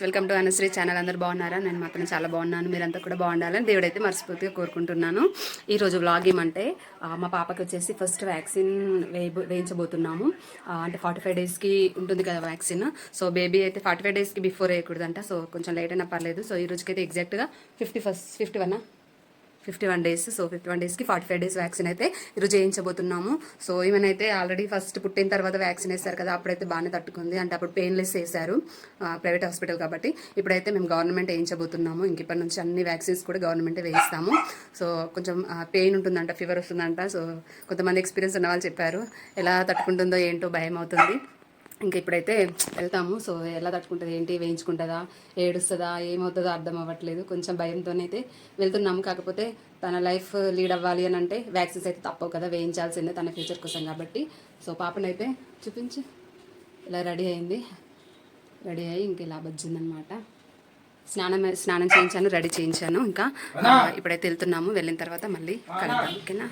Welcome to Anasri channel అందరు బాగున్నారా? నేను మాత్రం చాలా బాగున్నాను. మీరంతా కూడా బాగుండాలని దేవుడైతే మనస్ఫూర్తిగా కోరుకుంటున్నాను. ఈరోజు వ్లాగ్ ఏమంటే మా పాపకి వచ్చేసి ఫస్ట్ వ్యాక్సిన్ వేయ వేయించబోతున్నాము. అంటే ఫార్టీ ఫైవ్ డేస్కి ఉంటుంది కదా వ్యాక్సిన్ సో బేబీ అయితే ఫార్టీ ఫైవ్ డేస్కి బిఫోర్ వేయకూడదంట. సో కొంచెం లేట్ అయినా పర్లేదు. సో ఈ రోజుకైతే ఎగ్జాక్ట్గా fifty first fifty one fifty one days so fifty one డేస్కి ఫార్టీ ఫైవ్ డేస్ వ్యాక్సిన్ అయితే ఈరోజు చేయించబోతున్నాము. సో ఈమెనైతే ఆల్రెడీ ఫస్ట్ పుట్టిన తర్వాత వ్యాక్సిన్ వేస్తారు కదా అప్పుడైతే బాగానే తట్టుకుంది. అంటే అప్పుడు పెయిన్లెస్ వేశారు ప్రైవేట్ హాస్పిటల్ కాబట్టి. ఇప్పుడైతే మేము గవర్నమెంట్ వేయించబోతున్నాము. ఇంక ఇప్పటి నుంచి అన్ని వ్యాక్సిన్స్ కూడా గవర్నమెంటే వేయిస్తాము. సో కొంచెం పెయిన్ ఉంటుందంట ఫీవర్ వస్తుందంట. సో కొంతమంది ఎక్స్పీరియన్స్ ఉన్న వాళ్ళు చెప్పారు ఎలా తట్టుకుంటుందో ఏంటో భయం అవుతుంది. ఇంకా ఇప్పుడైతే వెళ్తాము. సో ఎలా తట్టుకుంటుంది ఏంటి వేయించుకుంటుందా ఏడుస్తుందా ఏమవుతుందో అర్థం అవ్వట్లేదు. కొంచెం భయంతోనైతే వెళ్తున్నాము. కాకపోతే తన లైఫ్ లీడ్ అవ్వాలి అని అంటే వ్యాక్సిన్స్ అయితే తప్పవు కదా వేయించాల్సిందే తన ఫ్యూచర్ కోసం కాబట్టి. సో పాపనైతే చూపించు. ఇలా రెడీ అయింది. రెడీ అయ్యి ఇంక ఇలా బజ్జిందనమాట. స్నానం స్నానం చేయించాను రెడీ చేయించాను. ఇంకా ఇప్పుడైతే వెళ్తున్నాము. వెళ్ళిన తర్వాత మళ్ళీ కలుద్దాం. ఓకేనా?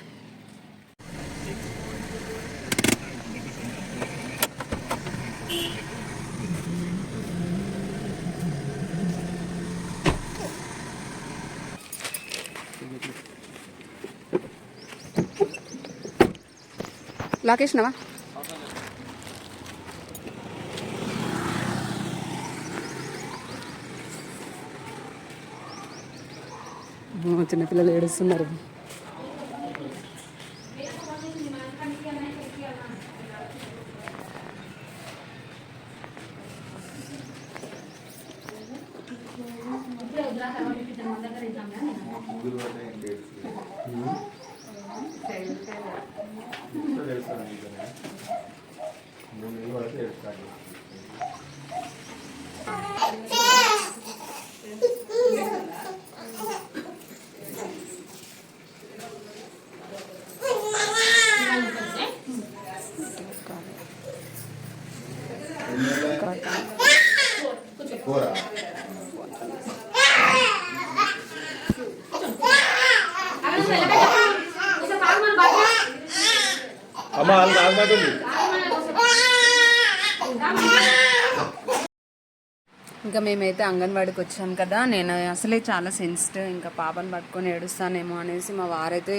లాకేసినవా చిన్నపిల్లలు ఏడుస్తున్నారు. ఇంకా మేమైతే అంగన్వాడికి వచ్చాం కదా నేను అసలే చాలా సెన్సిటివ్ ఇంకా పాపను పట్టుకొని ఏడుస్తానేమో అనేసి మా వారైతే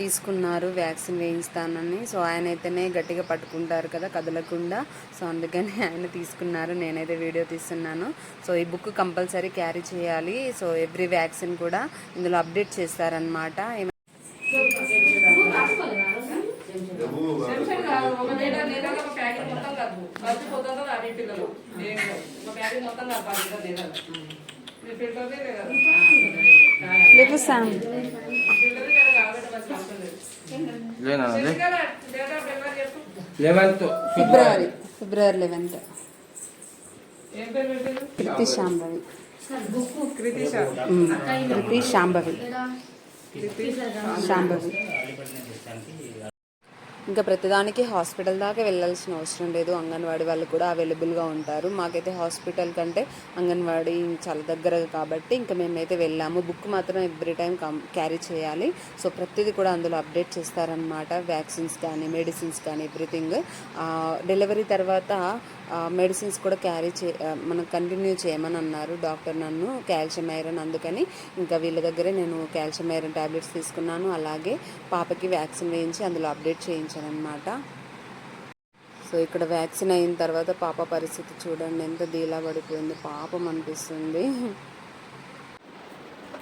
తీసుకున్నారు వ్యాక్సిన్ వేయిస్తానని. సో ఆయన అయితేనే గట్టిగా పట్టుకుంటారు కదా కదలకుండా. సో అందుకని ఆయన తీసుకున్నారు నేనైతే వీడియో తీస్తున్నాను. సో ఈ బుక్ కంపల్సరీ క్యారీ చేయాలి. సో ఎవ్రీ వ్యాక్సిన్ కూడా ఇందులో అప్డేట్ చేస్తారనమాట ఒక లీటర్ లీటర్ ఒక ప్యాకెట్ మొత్తం కాదు కలిసిపోతుందో అది పిల్లలు ఏం కాదు. ఒక ప్యాకెట్ మొత్తం కాదు పది లీటర్ మీ లేదా. ఫిల్టర్దే కదా. కాబట్టి మంచిగా ఉంటుంది లేనా ఎందుకలా డేటా డెలివరీ చెప్పు eleventh February February eleventh. Kriti Shambhavi. Kriti Shambhavi. Shambhavi. ఇంకా ప్రతిదానికి హాస్పిటల్ దాకా వెళ్ళాల్సిన అవసరం లేదు. అంగన్వాడీ వాళ్ళు కూడా అవైలబుల్గా ఉంటారు. మాకైతే హాస్పిటల్ కంటే అంగన్వాడీ చాలా దగ్గర కాబట్టి ఇంకా మేమైతే వెళ్ళాము. బుక్ మాత్రం ఎవ్రీ టైం క్యారీ చేయాలి. సో ప్రతిదీ కూడా అందులో అప్డేట్ చేస్తారనమాట వ్యాక్సిన్స్ కానీ మెడిసిన్స్ కానీ ఎవ్రీథింగ్. డెలివరీ తర్వాత మెడిసిన్స్ కూడా క్యారీ చే మనం కంటిన్యూ చేయమని అన్నారు. డాక్టర్ నన్ను కాల్షియం ఐరన్ అందుకని ఇంకా వీళ్ళ దగ్గరే నేను కాల్షియం ఐరన్ టాబ్లెట్స్ తీసుకున్నాను. అలాగే పాపకి వ్యాక్సిన్ వేయించి అందులో అప్డేట్ చేయించాను అనమాట సో ఇక్కడ వ్యాక్సిన్ అయిన తర్వాత పాప పరిస్థితి చూడండి ఎంత దీలా పడిపోయింది పాపం అనిపిస్తుంది.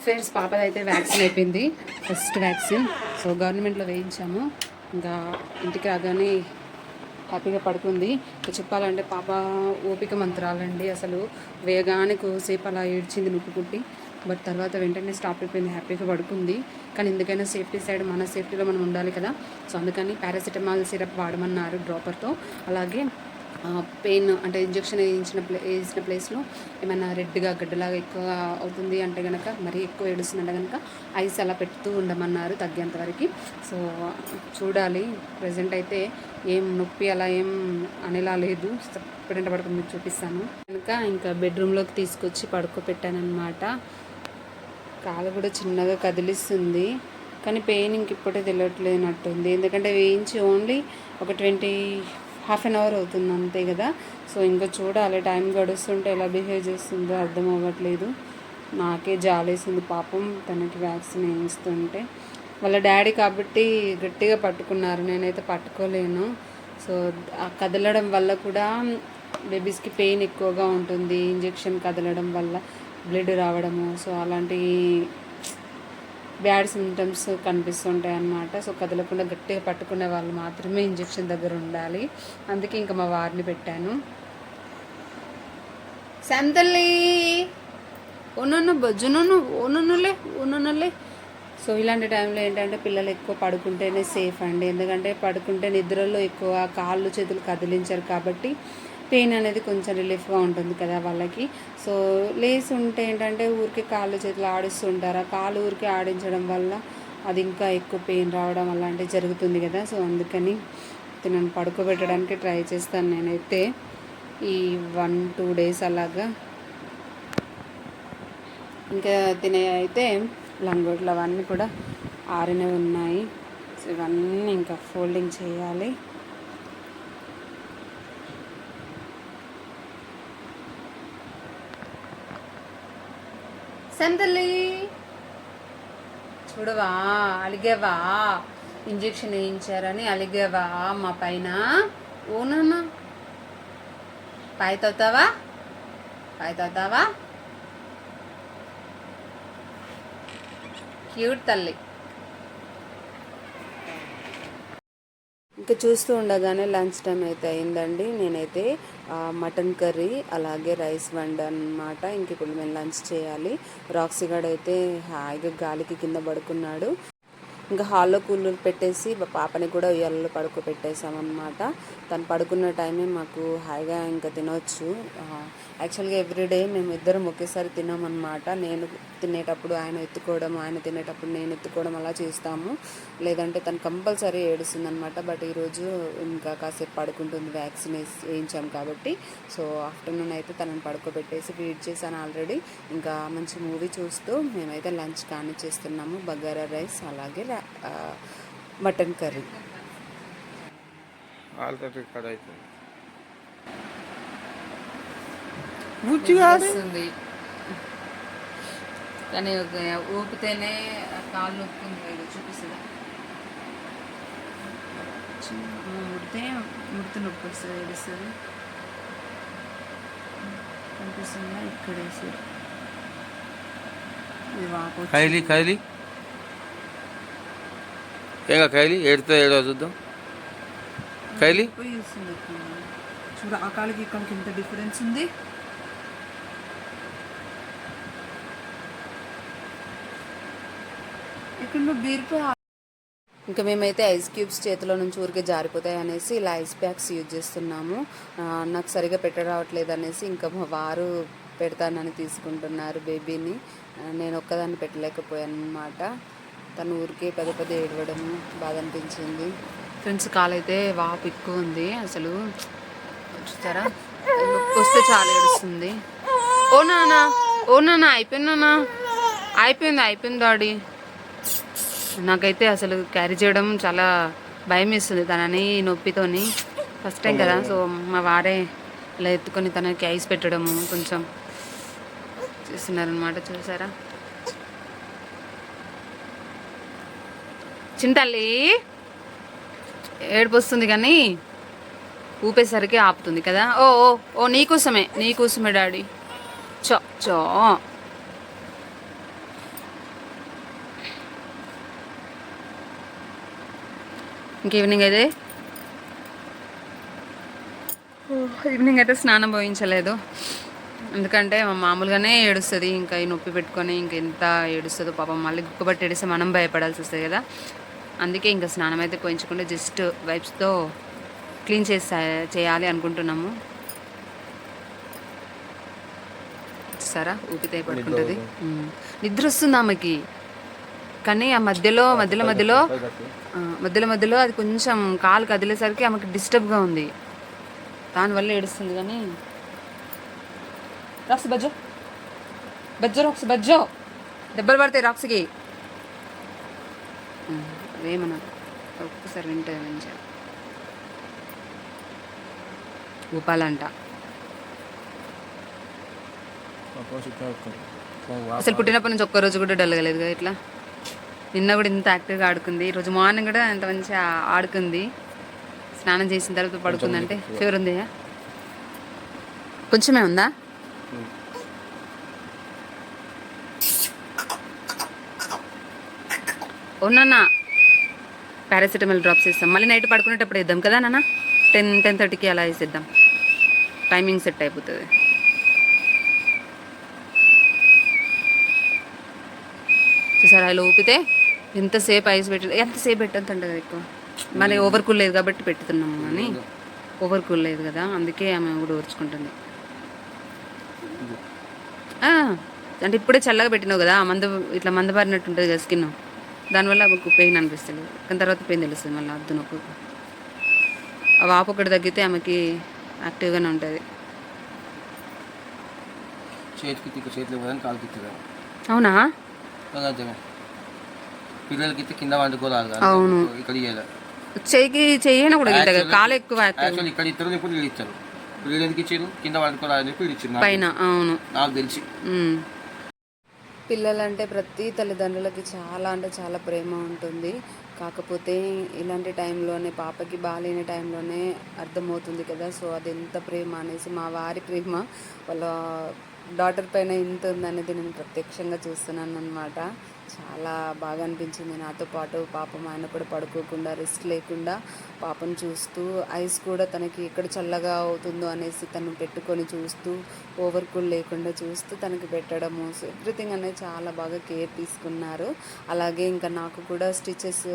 ఫ్రెండ్స్ పాపదైతే వ్యాక్సిన్ అయిపోయింది ఫస్ట్ వ్యాక్సిన్. సో గవర్నమెంట్లో వేయించాము. ఇంకా ఇంటికి రాగానే హ్యాపీగా పడుకుంది. చెప్పాలంటే పాప ఓపిక మంత్రాలండి అసలు. వేగానే సేపు అలా ఏడ్చింది నొప్పుకుంటి బట్ తర్వాత వెంటనే స్టాప్ అయిపోయింది హ్యాపీగా పడుకుంది. కానీ ఎందుకైనా సేఫ్టీ సైడ్ మన సేఫ్టీలో మనం ఉండాలి కదా. సో అందుకని పారాసిటమాల్ సిరప్ వాడమన్నారు డ్రాపర్తో. అలాగే పెయిన్ అంటే ఇంజెక్షన్ వేయించిన ప్లే వేసిన ప్లేస్లో ఏమైనా రెడ్గా గడ్డలాగా ఎక్కువ అవుతుంది అంటే కనుక మరీ ఎక్కువ ఏడుస్తుందంటే కనుక ఐస్ అలా పెడుతూ ఉండమన్నారు తగ్గేంతవరకు సో చూడాలి. ప్రజెంట్ అయితే ఏం నొప్పి అలా ఏం అనేలా లేదు. ఎప్పుడంటే పడుకో మీకు చూపిస్తాను. కనుక ఇంకా బెడ్రూమ్లోకి తీసుకొచ్చి పడుకోబెట్టానమాట కాలు కూడా చిన్నగా కదిలిస్తుంది. కానీ పెయిన్ ఇంక ఇప్పుడే తెలియట్లేనట్టుంది. ఎందుకంటే వేయించి ఓన్లీ ఒక ట్వంటీ హాఫ్ అన్ అవర్ అవుతుంది అంతే కదా. సో ఇంకా చూడాలి టైం గడుస్తుంటే ఎలా బిహేవ్ చేస్తుందో అర్థం అవ్వట్లేదు. నాకే జాలేసింది పాపం తనకి వ్యాక్సిన్ వేయిస్తుంటే. వాళ్ళ డాడీ కాబట్టి గట్టిగా పట్టుకున్నారు. నేనైతే పట్టుకోలేను. సో ఆ కదలడం వల్ల కూడా బేబీస్కి పెయిన్ ఎక్కువగా ఉంటుంది. ఇంజెక్షన్ కదలడం వల్ల బ్లడ్ రావడము. సో అలాంటి బ్యాడ్ సిమ్టమ్స్ కనిపిస్తుంటాయి అన్నమాట. సో కదలకుండా గట్టిగా పట్టుకునే వాళ్ళు మాత్రమే ఇంజెక్షన్ దగ్గర ఉండాలి. అందుకే ఇంకా మా వారిని పెట్టాను. సంతల్లి ఉన్నను బొజ్జునన్ను ఉన్ననులే ఉన్ననులే సో ఇలాంటి టైంలో ఏంటంటే పిల్లలు ఎక్కువ పడుకుంటేనే సేఫ్ అండి. ఎందుకంటే పడుకుంటే నిద్రలో ఎక్కువ కాళ్ళు చేతులు కదిలించారు కాబట్టి పెయిన్ అనేది కొంచెం రిలీఫ్గా ఉంటుంది కదా వాళ్ళకి. సో లేసి ఉంటే ఏంటంటే ఊరికే కాళ్ళు చేతులు ఆడిస్తుంటారు. ఆ కాళ్ళు ఊరికే ఆడించడం వల్ల అది ఇంకా ఎక్కువ పెయిన్ రావడం అలాంటివి జరుగుతుంది కదా. సో అందుకని నన్ను పడుకోబెట్టడానికి ట్రై చేస్తాను నేనైతే. ఈ వన్ టూ డేస్ అలాగా. ఇంకా తినే అయితే లంగోట్లు అవన్నీ కూడా ఆరినవి ఉన్నాయి. సో ఇవన్నీ ఇంకా ఫోల్డింగ్ చేయాలి. సంతల్లి చూడవా అలిగేవా? ఇంజెక్షన్ వేయించారని అలిగేవా మా పైన? ఓనన్నా పాయ తవ్వుతావా పాయ తవ్వుతావా క్యూట్ తల్లి. ఇంకా చూస్తూ ఉండగానే లంచ్ టైం అయితే అయిందండి. నేనైతే ఆ, మటన్ కర్రీ అలాగే రైస్ వండనమాట. ఇంక ఇప్పుడు మేము లంచ్ చేయాలి. రాక్సీ అయితే హాయిగా గాలికి కింద పడుకున్నాడు. ఇంకా హాల్లో కూలర్ పెట్టేసి పాపని కూడా ఉయ్యాలలో పడుకోబెట్టేసామన్నమాట తను పడుకున్న టైమే మాకు హాయిగా ఇంకా తినొచ్చు. యాక్చువల్గా ఎవ్రీడే మేము ఇద్దరం ఒకేసారి తినామన్నమాట. నేను తినేటప్పుడు ఆయన ఎత్తుకోవడం ఆయన తినేటప్పుడు నేను ఎత్తుకోవడం అలా చేస్తాము. లేదంటే తను కంపల్సరీ ఏడుస్తుంది అనమాట బట్ ఈరోజు ఇంకా కాసేపు పడుకుంటుంది వ్యాక్సిన్ వేయించాం కాబట్టి. సో ఆఫ్టర్నూన్ అయితే తనని పడుకోబెట్టేసి ఫీడ్ చేశాను ఆల్రెడీ. ఇంకా మంచి మూవీ చూస్తూ మేమైతే లంచ్ కానీ చేస్తున్నాము బగారా రైస్ అలాగే మటన్ కర్రీ ఆల్రెడీ ఇక్కడ అవుతుంది వస్తుంది కానీ ఒక ఊపితేనే కాళ్ళు నొప్పుకుంది చూపిస్తుందా ముడితే ముడితే నొప్పి వస్తుంది ఏడుస్తుంది కనిపిస్తుందా ఇక్కడ వేసారు ఇది వాపు కైలి కైలి ఏంగా కైలి? ఏడుతో ఏడో చూద్దాం. కైలి? చూడ ఆ కాళ్ళకి డిఫరెన్స్ ఉంది. ఇక్కడ నువ్వు బీర్పై ఇంకా మేమైతే ఐస్ క్యూబ్స్ చేతిలో నుంచి ఊరికే జారిపోతాయి అనేసి ఇలా ఐస్ ప్యాక్స్ యూజ్ చేస్తున్నాము. నాకు సరిగా పెట్ట రావట్లేదు అనేసి ఇంకా మా వారు పెడతానని తీసుకుంటున్నారు బేబీని. నేను ఒక్కదాన్ని పెట్టలేకపోయాను అనమాట తను ఊరికే పదే పదే ఏడవడం బాధ అనిపించింది ఫ్రెండ్స్ కాలైతే వాపు ఎక్కువ ఉంది. అసలు చూస్తారా? నొప్పి వస్తే చాలా ఏడుస్తుంది. ఓ నానా ఓ నానా అయిపోయిందా అయిపోయింది అయిపోయింది డాడీ. నాకైతే అసలు క్యారీ చేయడం చాలా భయం వేస్తుంది తనని నొప్పితోని. ఫస్ట్ టైం కదా సో మా వారే ఇలా ఎత్తుకొని తనకి ఐస్ పెట్టడము కొంచెం చేస్తున్నారనమాట చూసారా? చింతల్లి ఏడుపు వస్తుంది కానీ ఊపేసరికి ఆపుతుంది కదా. ఓ ఓ ఓ నీకోసమే నీకోసమే డాడీ. చో చో. ఇంక ఈవినింగ్ అయితే? ఈవినింగ్ అయితే స్నానం పోయించలేదు. ఎందుకంటే మామూలుగానే ఏడుస్తుంది ఇంకా ఈ నొప్పి పెట్టుకొని ఇంకెంత ఏడుస్తుందో పాపం మళ్ళీ గుక్కబట్టి ఏడిస్తే మనం భయపడాల్సి వస్తుంది కదా. అందుకే ఇంకా స్నానం అయితే పోయించకుండా జస్ట్ వైప్స్తో క్లీన్ చేసా చేయాలి అనుకుంటున్నాము. చూసారా? ఊపితే పడుకుంటుంది. నిద్ర వస్తుంది. ఆమెకి. కానీ ఆ మధ్యలో మధ్యలో మధ్యలో మధ్యలో మధ్యలో అది కొంచెం కాలు కదిలేసరికి ఆమెకి డిస్టర్బ్గా ఉంది. దానివల్ల ఏడుస్తుంది కానీ. రాక్స్ బజ్జో. బజ్జో రాక్స్ బజ్జో. దెబ్బలు పడతాయి రాక్స్కి. అవేమన్నా ఒక్కసారి వింటుంది మంచిగా. ఊపాలంట అసలు పుట్టినప్పటి నుంచి ఒక్క రోజు కూడా డల్గలేదు కదా ఇట్లా? నిన్న కూడా ఇంత యాక్టివ్గా ఆడుకుంది. ఈరోజు మార్నింగ్ కూడా ఇంత మంచిగా ఆడుకుంది. స్నానం చేసిన తర్వాత పడుకుందంటే. ఫీవర్ ఉంది. కొంచెమే ఉందా? ఉన్నా పారాసిటమాల్ డ్రాప్స్ ఇస్తాం మళ్ళీ నైట్ పడుకునేటప్పుడు ఇద్దాం కదా నాన్న? టెన్ టెన్ థర్టీకి అలా వేసిద్దాం. టైమింగ్ సెట్ అయిపోతుంది. చూసారా ఇలా ఊపితే ఎంతసేపు ఐస్ పెట్టి ఎంతసేపు పెట్టద్దంట కదా ఎక్కువ. మరి ఓవర్ కూల్ లేదు కాబట్టి పెట్టుతున్నాము కానీ ఓవర్ కూల్ లేదు కదా అందుకే ఆమె కూడా ఓర్చుకుంటుంది అంటే ఇప్పుడే చల్లగా పెట్టినావు కదా మంద ఇట్లా మందబారినట్టు ఉంటుంది కదా స్కిన్. దానివల్ల ఆమెకు పెయిన్ అనిపిస్తుంది. కానీ తర్వాత పెయిన్ తెలుస్తుంది మళ్ళీ అద్దు నొప్పు. ఆ వాపు ఒకటి తగ్గితే ఆమెకి యాక్టివ్గానే ఉంటుంది. చేతికి చేతిలో కాలుకి అవునా? పిల్లలకి కింద వండుకోరాదు అవును. ఇక్కడ చెయ్యికి చెయ్యన కూడా కాలు ఎక్కువ యాక్చువల్లీ ఇక్కడ ఇద్దరు ఇప్పుడు వీళ్ళు ఇచ్చారు. వీళ్ళు ఎందుకు ఇచ్చారు? కింద వండుకోరాదు అని చెప్పి ఇచ్చారు పైన అవును. నాకు తెలిసి. పిల్లలంటే ప్రతి తల్లిదండ్రులకి చాలా అంటే చాలా ప్రేమ ఉంటుంది. కాకపోతే ఇలాంటి టైంలోనే పాపకి బాగాలేని టైంలోనే అర్థమవుతుంది కదా. సో అది ఎంత ప్రేమ అనేసి మా వారి ప్రేమ వాళ్ళ డాటర్ పైన ఎంత ఉందనేది నేను ప్రత్యక్షంగా చూస్తున్నాను అనమాట చాలా బాగా అనిపించింది నాతో పాటు. పాపం ఆయన కూడా పడుకోకుండా రెస్ట్ లేకుండా పాపను చూస్తూ ఐస్ కూడా తనకి ఎక్కడ చల్లగా అవుతుందో అనేసి తను పెట్టుకొని చూస్తూ ఓవర్ కూల్ లేకుండా చూస్తూ తనకి పెట్టడము సో ఎవ్రీథింగ్ అనేది చాలా బాగా కేర్ తీసుకున్నారు. అలాగే ఇంకా నాకు కూడా స్టిచెస్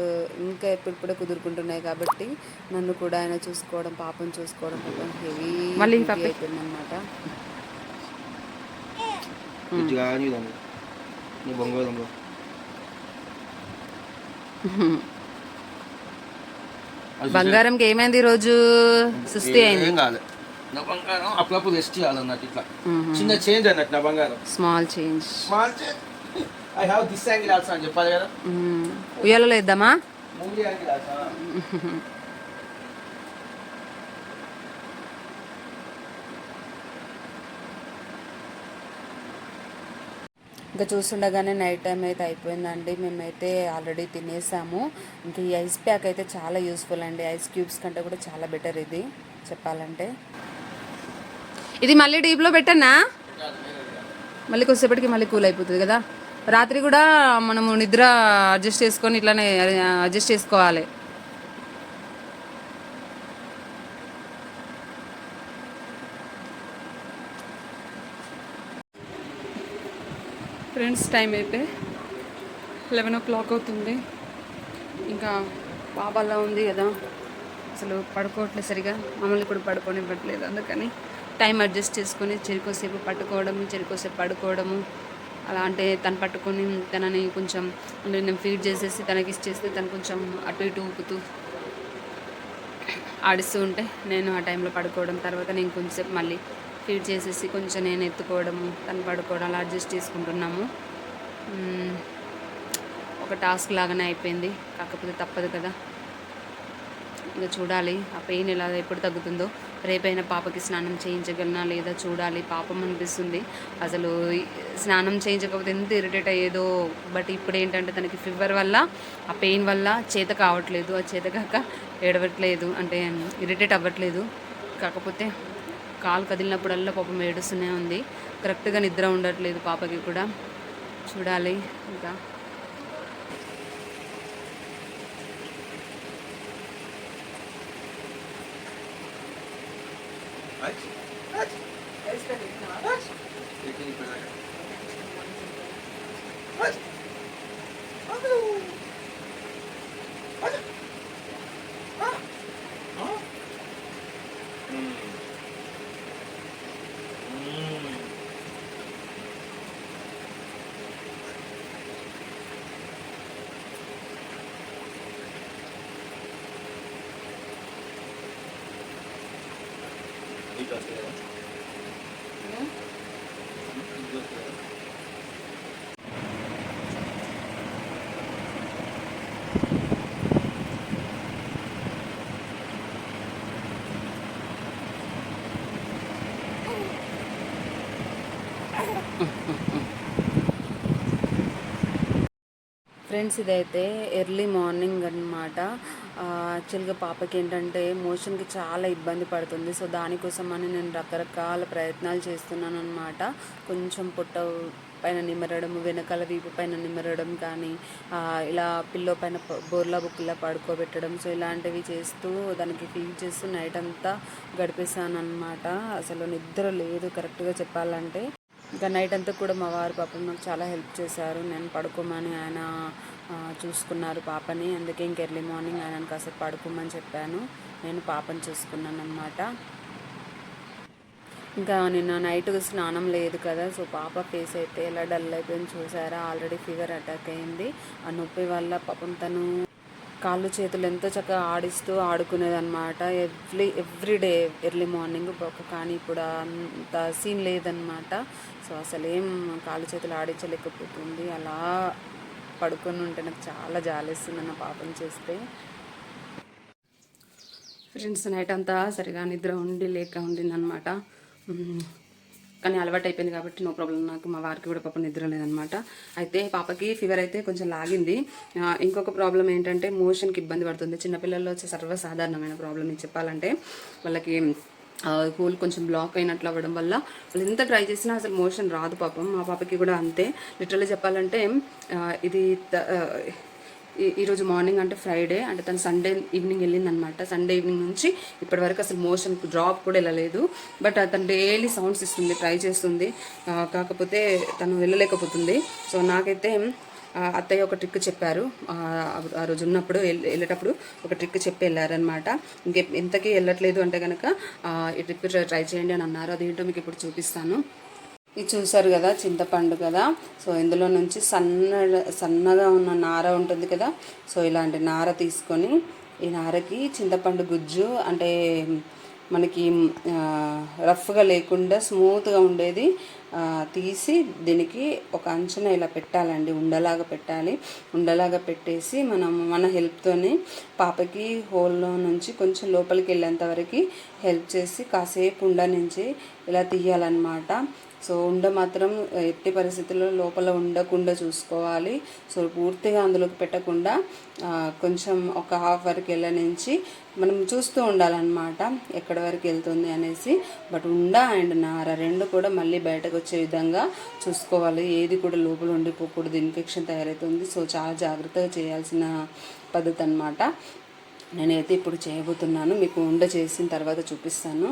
ఇంకా ఎప్పుడిప్పుడే కుదురుకుంటున్నాయి కాబట్టి నన్ను కూడా ఆయన చూసుకోవడం పాపం చూసుకోవడం హెవీ మళ్ళీ అయిపోయింది అనమాట నీ బొంగోదంలో బంగారంకి ఏమైంది ఈరోజు సుస్థి అయింది ఏం కాదు. నా బంగారం అప్పుడప్పుడు రెస్ట్ చేయాలన్నట్టు ఇట్లా. చిన్న చేంజ్ అన్నట్టు నా బంగారం. Small change small change I have this angle also అని చెప్పాలి కదా. ఉయ్యాలలో ఇద్దామా యాంగిల్ ఆల్సో ఇంకా చూస్తుండగానే నైట్ టైం అయితే అయిపోయిందండి. మేమైతే ఆల్రెడీ తినేసాము. ఇంకా ఈ ఐస్ ప్యాక్ అయితే చాలా యూస్ఫుల్ అండి. ఐస్ క్యూబ్స్ కంటే కూడా చాలా బెటర్ ఇది చెప్పాలంటే. ఇది మళ్ళీ డీప్లో పెట్టనా? మళ్ళీ కొద్దిసేపటికి మళ్ళీ కూల్ అయిపోతుంది కదా. రాత్రి కూడా మనము నిద్ర అడ్జస్ట్ చేసుకొని ఇట్లానే అడ్జస్ట్ చేసుకోవాలి. ఫ్రెండ్స్ టైం అయితే లెవెన్ ఓ క్లాక్ అవుతుంది. ఇంకా బాబాలా ఉంది కదా. అసలు పడుకోవట్లేదు సరిగా. మమ్మల్ని కూడా పడుకోనివ్వట్లేదు. అందుకని టైం అడ్జస్ట్ చేసుకొని చెరుకోసేపు పట్టుకోవడం చెరుకోసేపు పడుకోవడము అలా అంటే తను పట్టుకొని తనని కొంచెం అంటే నేను ఫీడ్ చేసేసి తనకి ఇచ్చేస్తే తను కొంచెం అటు ఇటు ఊపుతూ ఆడిస్తూ ఉంటే నేను ఆ టైంలో పడుకోవడం తర్వాత నేను కొంచెంసేపు మళ్ళీ ఫీడ్ చేసేసి కొంచెం నేను ఎత్తుకోవడం తను పడుకోవడం అలా అడ్జస్ట్ చేసుకుంటున్నాము. ఒక టాస్క్ లాగానే అయిపోయింది. కాకపోతే తప్పదు కదా. ఇక చూడాలి. ఆ పెయిన్ ఎలా ఎప్పుడు తగ్గుతుందో. రేపైనా పాపకి స్నానం చేయించగలనా లేదా చూడాలి. పాపం అనిపిస్తుంది. అసలు స్నానం చేయించకపోతే ఎంత ఇరిటేట్ అయ్యేదో. బట్ ఇప్పుడు ఏంటంటే తనకి ఫీవర్ వల్ల ఆ పెయిన్ వల్ల చేత కావట్లేదు. ఆ చేత కాక ఏడవట్లేదు. అంటే ఇరిటేట్ అవ్వట్లేదు. కాకపోతే కాలు కదిలినప్పుడల్లా పాపం ఏడుస్తూనే ఉంది. కరెక్ట్గా నిద్ర ఉండట్లేదు పాపకి కూడా. చూడాలి ఇంకా. Right? ఫ్రెండ్స్ ఇదైతే ఎర్లీ మార్నింగ్ అనమాట యాక్చువల్గా పాపకి ఏంటంటే మోషన్కి చాలా ఇబ్బంది పడుతుంది. సో దానికోసం అని నేను రకరకాల ప్రయత్నాలు చేస్తున్నాను అనమాట కొంచెం పొట్ట పైన నిమరడం వెనకాల వీపు పైన నిమరడం కానీ ఇలా పిల్లో పైన బోర్లా బుక్లా పడుకోబెట్టడం. సో ఇలాంటివి చేస్తూ దానికి ఫీల్ చేస్తూ నైట్ అంతా గడిపేశాను అనమాట అసలు నిద్ర లేదు కరెక్ట్గా చెప్పాలంటే. ఇంకా నైట్ అంతా కూడా మా వారు పాపం నాకు చాలా హెల్ప్ చేశారు. నేను పడుకోమని ఆయన చూసుకున్నారు పాపని. అందుకే ఇంక ఎర్లీ మార్నింగ్ ఆయన కాసేపు పడుకోమని చెప్పాను. నేను పాపని చూసుకున్నాను అనమాట ఇంకా నిన్న నైట్ స్నానం లేదు కదా సో పాప ఫేస్ అయితే ఎలా డల్ అయిపోయింది చూసారా? ఆల్రెడీ ఫీవర్ అటాక్ అయింది. ఆ నొప్పి వల్ల పాపం తను కాళ్ళు చేతులు ఎంతో చక్కగా ఆడిస్తూ ఆడుకునేది అనమాట every every day early morning కానీ ఇప్పుడు అంత సీన్ లేదనమాట సో అసలు ఏం కాళ్ళు చేతులు ఆడించలేకపోతుంది. అలా పడుకొని ఉంటే నాకు చాలా జాలేస్తుంది నా పాపం చేస్తే. ఫ్రెండ్స్ నైట్ అంతా సరిగా నిద్ర ఉండి లేక ఉండిందనమాట కానీ అలవాటు అయిపోయింది కాబట్టి నో ప్రాబ్లం. నాకు మా వారికి కూడా పాప నిద్ర లేదనమాట. అయితే పాపకి ఫీవర్ అయితే కొంచెం లాగింది. ఇంకొక ప్రాబ్లం ఏంటంటే మోషన్కి ఇబ్బంది పడుతుంది. చిన్నపిల్లల్లో వచ్చే సర్వసాధారణమైన ప్రాబ్లం ఇది చెప్పాలంటే వాళ్ళకి కూల్ కొంచెం బ్లాక్ అయినట్లు అవ్వడం వల్ల వాళ్ళు ఎంత ట్రై చేసినా అసలు మోషన్ రాదు పాపం. మా పాపకి కూడా అంతే. లిటరల్లీ చెప్పాలంటే ఇది ఈరోజు మార్నింగ్ అంటే ఫ్రైడే అంటే తను సండే ఈవినింగ్ వెళ్ళిందనమాట. సండే ఈవినింగ్ నుంచి ఇప్పటి వరకు అసలు మోషన్ డ్రాప్ కూడా వెళ్ళలేదు బట్ తను డైలీ సౌండ్స్ ఇస్తుంది ట్రై చేస్తుంది. కాకపోతే తను వెళ్ళలేకపోతుంది. సో నాకైతే అత్తయ్య ఒక ట్రిక్ చెప్పారు. ఆ, రోజు ఉన్నప్పుడు వెళ్ళేటప్పుడు ఒక ట్రిక్ చెప్పి వెళ్ళారనమాట. ఇంకే ఇంతకీ వెళ్ళట్లేదు అంటే కనుక ఈ ట్రిక్ ట్రై చేయండి అని అన్నారు. అదేంటో మీకు ఇప్పుడు చూపిస్తాను. ఇది చూసారు కదా చింతపండు కదా. సో ఇందులో నుంచి సన్న సన్నగా ఉన్న నార ఉంటుంది కదా. సో ఇలాంటి నార తీసుకొని ఈ నారకి చింతపండు గుజ్జు అంటే మనకి రఫ్గా లేకుండా స్మూత్గా ఉండేది తీసి దీనికి ఒక అంచున ఇలా పెట్టాలండి. ఉండలాగా పెట్టాలి. ఉండలాగా పెట్టేసి మనం మన హెల్ప్తోని పాపకి హోల్లో నుంచి కొంచెం లోపలికి వెళ్ళేంత వరకు హెల్ప్ చేసి కాసేపు ఉండ నుంచి ఇలా తీయాలన్నమాట. సో ఉండ మాత్రం ఎట్టి పరిస్థితుల్లో లోపల ఉండకుండా చూసుకోవాలి. సో పూర్తిగా అందులోకి పెట్టకుండా కొంచెం ఒక హాఫ్ వరకు వెళ్ళనించి మనం చూస్తూ ఉండాలన్నమాట ఎక్కడి వరకు వెళ్తుంది అనేసి. బట్ ఉండ అండ్ నార రెండు కూడా మళ్ళీ బయటకు వచ్చే విధంగా చూసుకోవాలి. ఏది కూడా లోపల ఉండిపోకూడదు. ఇన్ఫెక్షన్ తయారవుతుంది. సో చాలా జాగ్రత్తగా చేయాల్సిన పద్ధతి అన్నమాట. నేనైతే ఇప్పుడు చేయబోతున్నాను. మీకు ఉండ చేసిన తర్వాత చూపిస్తాను.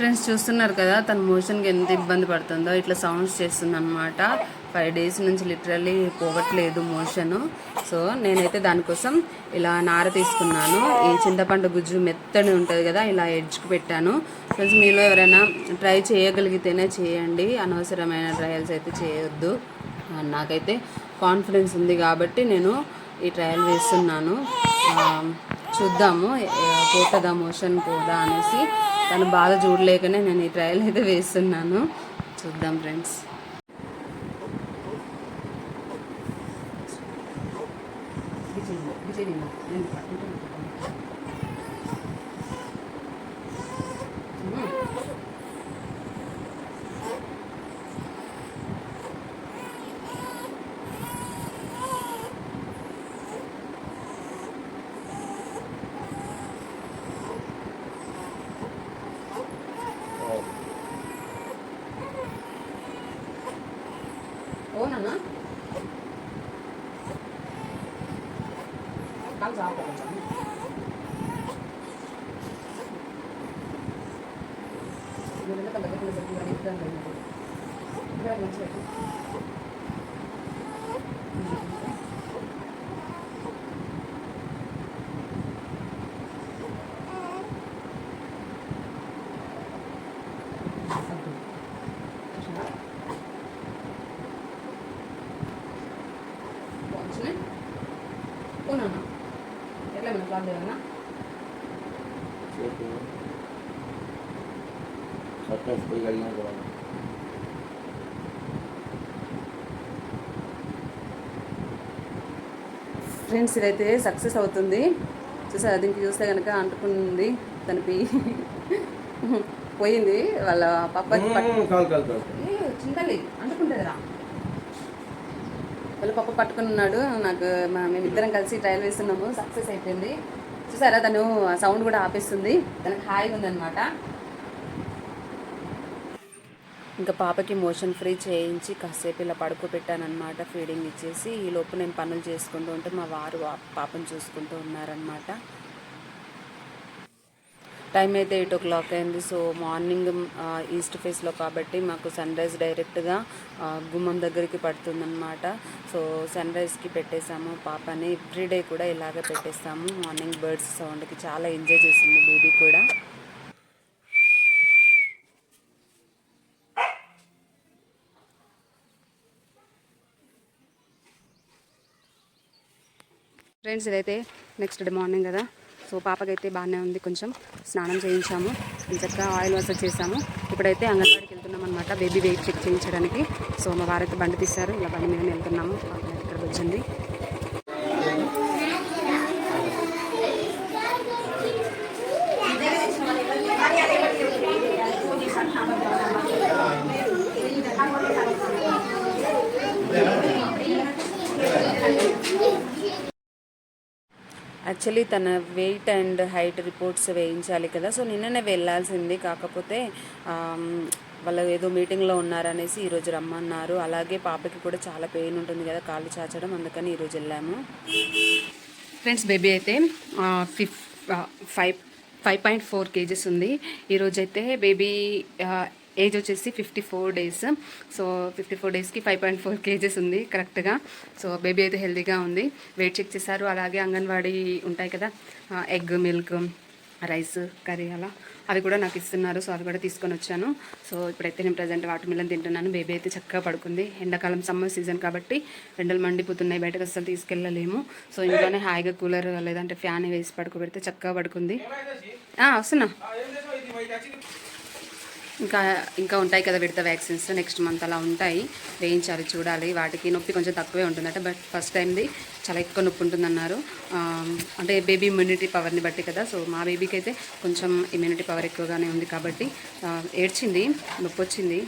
ఫ్రెండ్స్ చూస్తున్నారు కదా తన మోషన్కి ఎంత ఇబ్బంది పడుతుందో ఇట్లా సౌండ్స్ చేస్తుందన్నమాట. ఫైవ్ డేస్ నుంచి లిటరల్లీ పోవట్లేదు మోషను సో నేనైతే దానికోసం ఇలా నార తీసుకున్నాను. ఈ చింతపండు గుజ్జు మెత్తని ఉంటుంది కదా ఇలా ఎడ్జ్కి పెట్టాను. ఫ్రెండ్స్ మీలో ఎవరైనా ట్రై చేయగలిగితేనే చేయండి. అనవసరమైన ట్రయల్స్ అయితే చేయొద్దు. నాకైతే కాన్ఫిడెన్స్ ఉంది కాబట్టి నేను ఈ ట్రయల్ వేస్తున్నాను. చూద్దాము. పోతుందా మోషన్ పోదా అనేసి తను బాధ చూడలేకనే నేను ఈ ట్రయల్ అయితే వేస్తున్నాను. చూద్దాం ఫ్రెండ్స్ ఓ నాన్న కాలు చాపు ఇక్కడ agora. ఫ్రెండ్స్ ఇదైతే సక్సెస్ అవుతుంది. చూసారా దీనికి చూస్తే కనుక అంటుకుంది తనపి పోయింది వాళ్ళ పప్పకి పట్టు కాదు కాదు కాదు ఏ, చింతలి అంటుకుంటుందిరా వాళ్ళ పప్ప పట్టుకుని ఉన్నాడు. నాకు మేమిద్దరం కలిసి ట్రయల్ వేస్తున్నాము. సక్సెస్ అయిపోయింది. చూసారా తను సౌండ్ కూడా ఆపేస్తుంది. తనకు హాయిగా ఉందన్నమాట. ఇంకా పాపకి మోషన్ ఫ్రీ చేయించి కాసేపు ఇలా పడుకోబెట్టానమాట ఫీడింగ్ ఇచ్చేసి ఈ లోపు నేను పనులు చేసుకుంటూ ఉంటే మా వారు పాపను చూసుకుంటూ ఉన్నారనమాట టైం అయితే ఎయిట్ ఓ క్లాక్ అయింది సో మార్నింగ్ ఈస్ట్ ఫేస్లో కాబట్టి మాకు సన్ రైజ్ డైరెక్ట్గా గుమ్మం దగ్గరికి పడుతుందన్నమాట. So sun రైజ్కి పెట్టేశాము. పాపని ఎవ్రీడే కూడా ఇలాగే పెట్టేస్తాము. మార్నింగ్ బర్డ్స్ సౌండ్కి చాలా ఎంజాయ్ చేసింది బేబీ కూడా. ఫ్రెండ్స్ ఇదైతే నెక్స్ట్ డే మార్నింగ్ కదా. సో పాపకైతే బాగానే ఉంది. కొంచెం స్నానం చేయించాము. చక్కగా ఆయిల్ మసాజ్ చేసాము ఇప్పుడైతే అంగన్వాడికి వెళ్తున్నాం అనమాట బేబీ వెయిట్ చెక్ చేయించడానికి. సో మా వారైతే బండి తీశారు. ఇలా బండి మీద వెళ్తున్నాము. ఇక్కడ ఇక్కడికి వచ్చింది. యాక్చువల్లీ తన వెయిట్ అండ్ హైట్ రిపోర్ట్స్ వేయించాలి కదా. సో నిన్ననే వెళ్ళాల్సింది. కాకపోతే వాళ్ళు ఏదో మీటింగ్లో ఉన్నారనేసి ఈరోజు రమ్మన్నారు. అలాగే పాపకి కూడా చాలా పెయిన్ ఉంటుంది కదా. కాళ్ళు చాచడం. అందుకని ఈరోజు వెళ్ళాము. ఫ్రెండ్స్ బేబీ అయితే fif five five point four kgs ఉంది. ఈరోజైతే బేబీ ఏజ్ వచ్చేసి fifty four days. So fifty four డేస్కి ఫైవ్ పాయింట్ ఫోర్ కేజెస్ ఉంది కరెక్ట్గా. సో బేబీ అయితే హెల్తీగా ఉంది. వెయిట్ చెక్ చేశారు. అలాగే అంగన్వాడీ ఉంటాయి కదా ఎగ్ మిల్క్ రైస్ కర్రీ అలా. అవి కూడా నాకు ఇస్తున్నారు. సో అవి కూడా తీసుకొని వచ్చాను. సో ఇప్పుడైతే నేను ప్రజెంట్ వాటర్ మిల్లన్ తింటున్నాను. బేబీ అయితే చక్కగా పడుకుంది. ఎండాకాలం సమ్మర్ సీజన్ కాబట్టి ఎండలు మండిపోతున్నాయి. బయటకు అసలు తీసుకెళ్ళలేము. సో ఇంట్లోనే హాయిగా కూలర్ లేదంటే ఫ్యాన్ వేసి పడుకోబెడితే చక్కగా పడుకుంది. వస్తున్నా. ఇంకా ఇంకా ఉంటాయి కదా విడత వ్యాక్సిన్స్. నెక్స్ట్ మంత్ అలా ఉంటాయి. వేయించాలి చూడాలి. వాటికి నొప్పి కొంచెం తక్కువే ఉంటుందట. బట్ ఫస్ట్ టైంది చాలా ఎక్కువ నొప్పి ఉంటుందన్నారు. అంటే బేబీ ఇమ్యూనిటీ పవర్ని బట్టి కదా. సో మా బేబీకి అయితే కొంచెం ఇమ్యూనిటీ పవర్ ఎక్కువగానే ఉంది కాబట్టి ఏడ్చింది నొప్పి వచ్చింది.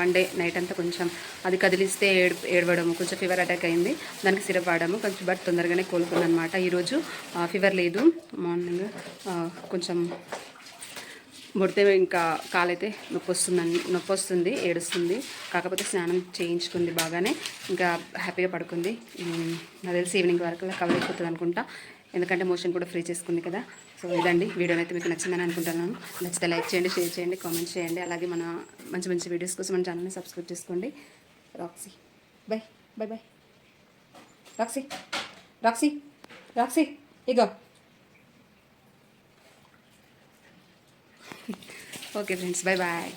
వన్ డే నైట్ అంతా కొంచెం అది కదిలిస్తే ఏడ్ ఏడవడము కొంచెం ఫీవర్ అటాక్ అయింది. దానికి సిరప్ వాడము కొంచెం బట్ తొందరగానే కోలుకుందనమాట ఈరోజు ఫీవర్ లేదు. మార్నింగ్ కొంచెం ముడితే ఇంకా కాలైతే నొప్పి వస్తుందని నొప్పి వస్తుంది ఏడుస్తుంది. కాకపోతే స్నానం చేయించుకుంది బాగానే. ఇంకా హ్యాపీగా పడుకుంది. నాకు తెలిసి ఈవినింగ్ వరకు కవర్ అయిపోతుంది అనుకుంటా. ఎందుకంటే మోషన్ కూడా ఫ్రీ చేసుకుంది కదా. సో ఇదండి. వీడియో అయితే మీకు నచ్చిందని అనుకుంటున్నాను. నచ్చితే లైక్ చేయండి షేర్ చేయండి కామెంట్ చేయండి. అలాగే మన మంచి మంచి వీడియోస్ కోసం మన ఛానల్ని సబ్స్క్రైబ్ చేసుకోండి. Roxy. Bye bye bye Roxy. Roxy. Roxy. ఇగో. Okay friends bye bye